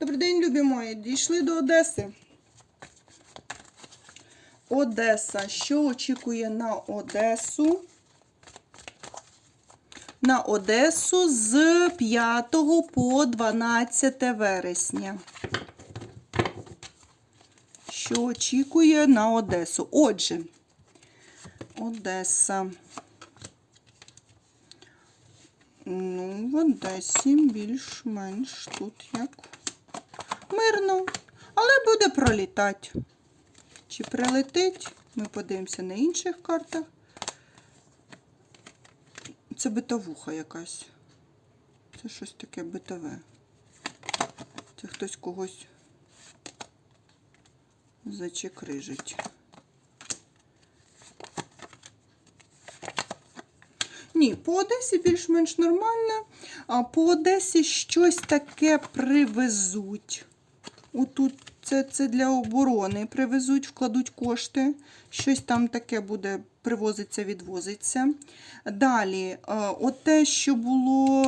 Добрий день, любі мої. Дійшли до Одеси. Одеса. Що очікує на Одесу? На Одесу з 5 по 12 вересня. Що очікує на Одесу? Отже, Одеса. Ну, в Одесі більш-менш тут як мирно. Але буде пролітати. Чи прилетить? Ми подивимося на інших картах. Це битовуха якась. Це щось таке битове. Це хтось когось зачекрижить. Ні, по Одесі більш-менш нормально, а по Одесі щось таке привезуть. Отут це, це для оборони привезуть, вкладуть кошти. Щось там таке буде привозиться, відвозиться. Далі, е, от те, що було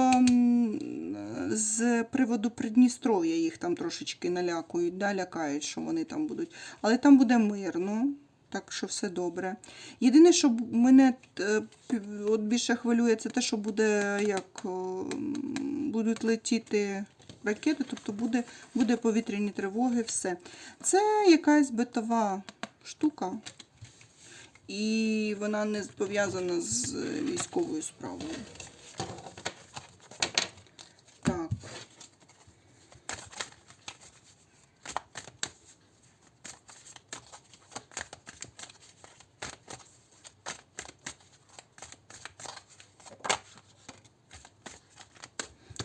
з приводу Придністров'я, їх там трошечки налякують, да, лякають, що вони там будуть. Але там буде мирно. Так що все добре. Єдине, що мене е, от більше хвилює, це те, що буде як будуть летіти ракети, тобто буде, буде повітряні тривоги, все. Це якась битова штука, і вона не пов'язана з е, військовою справою. Так.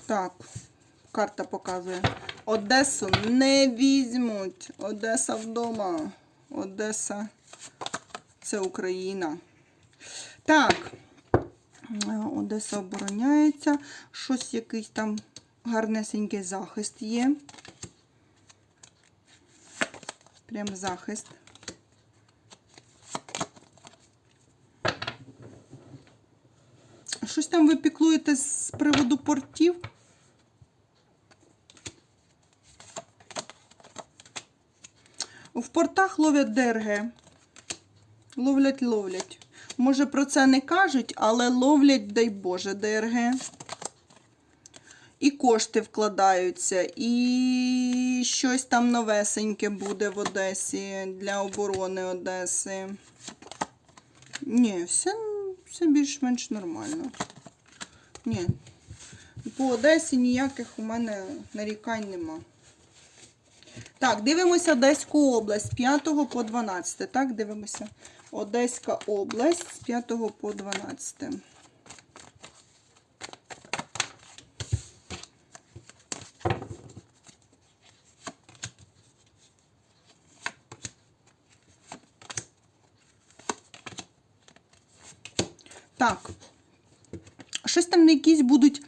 Так, карта показує. Одесу не візьмуть. Одеса вдома. Одеса це Україна. Так. Е, Одеса обороняється. Щось якийсь там гарнесенький захист є. Прям захист. Щось там ви піклуєте з приводу портів? В портах ловлять ДРГ. Ловлять, ловлять. Може, про це не кажуть, але ловлять, дай Боже, ДРГ. І кошти вкладаються, і щось там новесеньке буде в Одесі для оборони Одеси. Ні, все, все більш-менш нормально. Ні. По Одесі ніяких у мене нарікань нема. Так, дивимося Одеську область з 5 по 12. Так, дивимося. Одеська область з 5 по 12. Так. Щось там на якісь будуть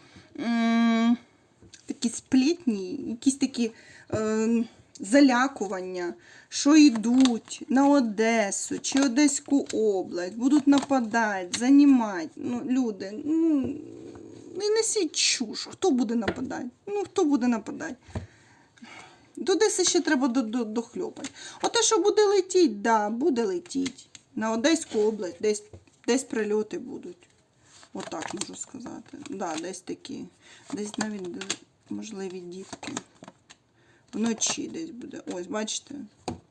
такі сплетні, якісь такі е, залякування, що йдуть на Одесу чи Одеську область, будуть нападати, занімати. Ну, люди, ну, не несіть чуш. Хто буде нападати? Ну, хто буде нападати? До Одеси ще треба до, до, дохльопати. Оте, що буде летіть, да, буде летіть. На Одеську область, десь, десь прильоти будуть. Отак можу сказати. Да, десь такі. Десь навіть можливі дітки. Вночі десь буде. Ось, бачите?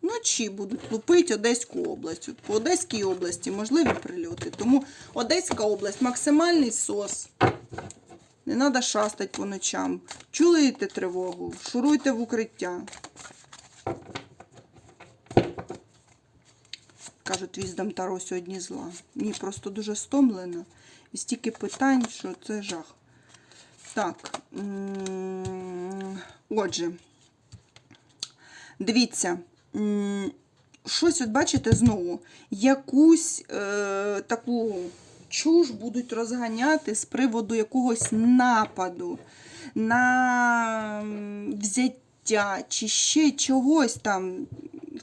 Вночі будуть лупити Одеську область. По Одеській області можливі прильоти. Тому Одеська область максимальний сос. Не треба шастати по ночам. Чуєте тривогу, шуруйте в укриття. Кажуть, віздом Таро сьогодні зла. Ні, просто дуже стомлена. І стільки питань, що це жах. Так. Отже, дивіться. Щось, от бачите, знову, якусь е, таку чуш будуть розганяти з приводу якогось нападу на взяття чи ще чогось там.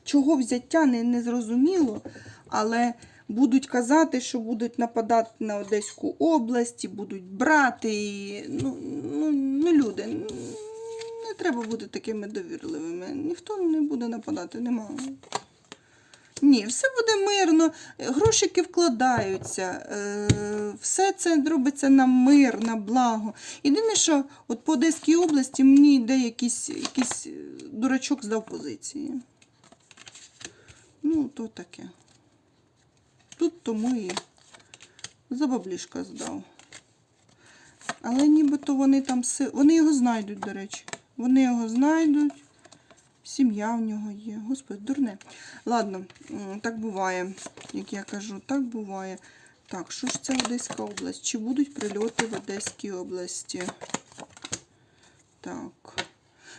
Чого взяття не, не зрозуміло, але будуть казати, що будуть нападати на Одеську область, будуть брати. І, ну, ну, ну, люди, треба бути такими довірливими. Ніхто не буде нападати, нема. Ні, все буде мирно, грошики вкладаються, е, все це робиться на мир, на благо. Єдине, що от по Одеській області мені йде якийсь, якийсь е, дурачок здав позиції. Ну, то таке. Тут тому і за баблішка здав. Але нібито вони там. Вони його знайдуть, до речі. Вони його знайдуть. Сім'я в нього є. Господи, дурне. Ладно, так буває, як я кажу, так буває. Так, що ж це Одеська область? Чи будуть прильоти в Одеській області? Так.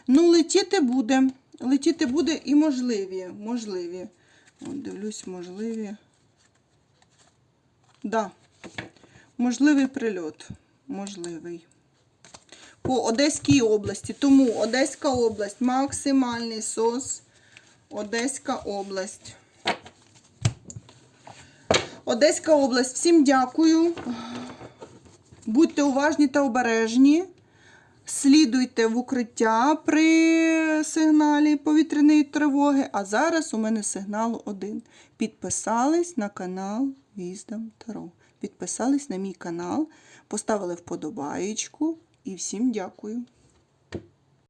Ну, летіти буде. Летіти буде і можливі. Можливі. От, дивлюсь, можливі. Да. Можливий прильот. Можливий. По Одеській області. Тому Одеська область, максимальний сос. Одеська область. Одеська область. Всім дякую. Будьте уважні та обережні. Слідуйте в укриття при сигналі повітряної тривоги. А зараз у мене сигнал один. Підписались на канал Віздом Таро. Підписались на мій канал, поставили вподобаєчку і всім дякую.